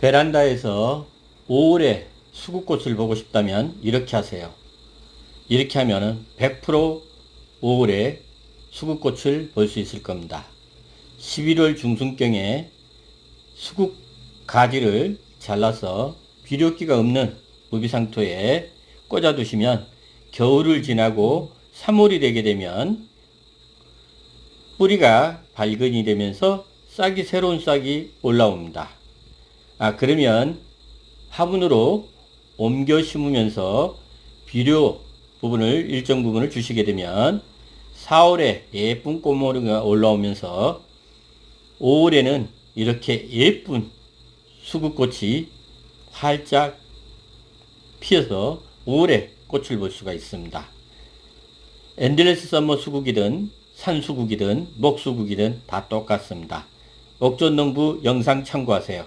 베란다에서 5월에 수국꽃을 보고 싶다면 이렇게 하세요. 이렇게 하면은 100% 5월에 수국꽃을 볼 수 있을 겁니다. 11월 중순경에 수국 가지를 잘라서 비료기가 없는 무비상토에 꽂아 두시면 겨울을 지나고 3월이 되게 되면 뿌리가 발근이 되면서 싹이 새로운 싹이 올라옵니다. 아 그러면 화분으로 옮겨 심으면서 비료 부분을 일정 부분을 주시게 되면 4월에 예쁜 꽃머리가 올라오면서 5월에는 이렇게 예쁜 수국꽃이 활짝 피어서 5월에 꽃을 볼 수가 있습니다. 엔들레스 썸머 수국이든 산수국이든 목수국이든 다 똑같습니다. 옥전농부 영상 참고하세요.